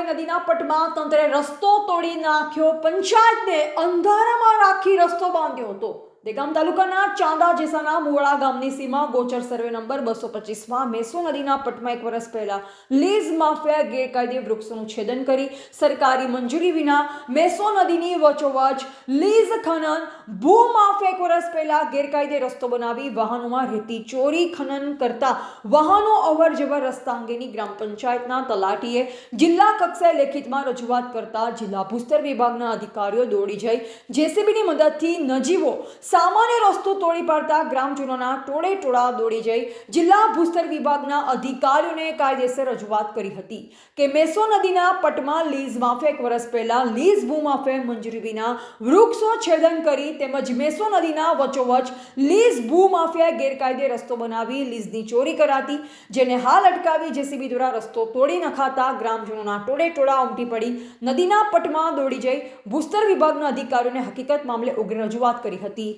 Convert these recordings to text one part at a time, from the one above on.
કામે નદીના પટમાં તંત્રે રસ્તો તોડી નાખ્યો. પંચાયતને અંધારામાં રાખી રસ્તો બાંધ્યો હતો. દેગામ તાલુકાના ચાંદા જેસાના મુવાડા ગામની સીમા ગોચર સર્વે નંબર બસો પચીસમાં મેસો નદીના પટમાં એક વર્ષ પહેલા લીઝ માફિયા ગેરકાયદે વૃક્ષોનું છેદન કરી સરકારી મંજૂરી વિના મેસો નદીની વચોવચ લીઝ ખનન ભૂ માફિયા એક વર્ષ પહેલા ગેરકાયદે રસ્તો બનાવી વાહનોમાં રહેતી ચોરી ખનન કરતા વાહનો અવર જવર રસ્તા અંગેની ગ્રામ પંચાયતના તલાટીએ જિલ્લા કક્ષાએ લેખિતમાં રજૂઆત કરતા જિલ્લા ભૂસ્તર વિભાગના અધિકારીઓ દોડી જઈ જેસીબીની મદદથી નજીવો સામાન્ય રસ્તો તોડી પાડતા ગ્રામજનોના ટોળે ટોળા દોડી જઈ જિલ્લા ભૂસ્તર વિભાગના અધિકારીઓને કાયદેસર રજૂઆત કરી હતી કે મેસો નદીના પટમાં લીઝ માફે એક વર્ષ પહેલા લીઝ ભૂમાફે મંજૂરી વિના વૃક્ષો છેદન કરી તેમજ મેસો નદીના વચોવચ લીઝ ભૂમાફિયા ગેરકાયદે રસ્તો બનાવી લીઝની ચોરી કરાતી, જેને હાલ અટકાવી જેસીબી દ્વારા રસ્તો તોડી નખાતા ગ્રામજનોના ટોળે ટોળા ઉમટી પડી નદીના પટમાં દોડી જઈ ભૂસ્તર વિભાગના અધિકારીઓને હકીકત મામલે ઉગ્ર રજૂઆત કરી હતી.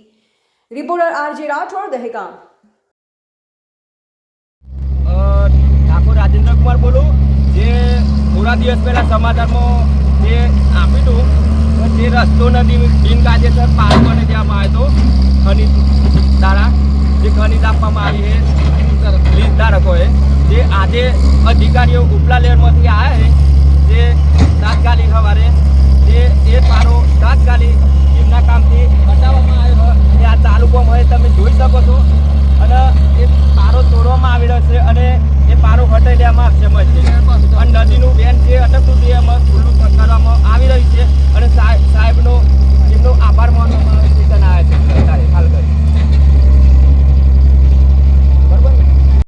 Reporter R J Rathod, Dehgam. Thakor Rajendra Rajendrakumar બોલું. જે થોડા દિવસ પહેલાં સમાચારમાં જે આપ્યું હતું જે રસ્તો નથી બિનકાયદેસર પાર્ક બને દેવામાં આવ્યો હતો. ખનીજ દ્વારા જે ખનિજ આપવામાં આવી છે લીઝ ધારકોએ, જે આજે અધિકારીઓ ઉપલા લેવલમાંથી આવ્યા છે, જે તાત્કાલિક સવારે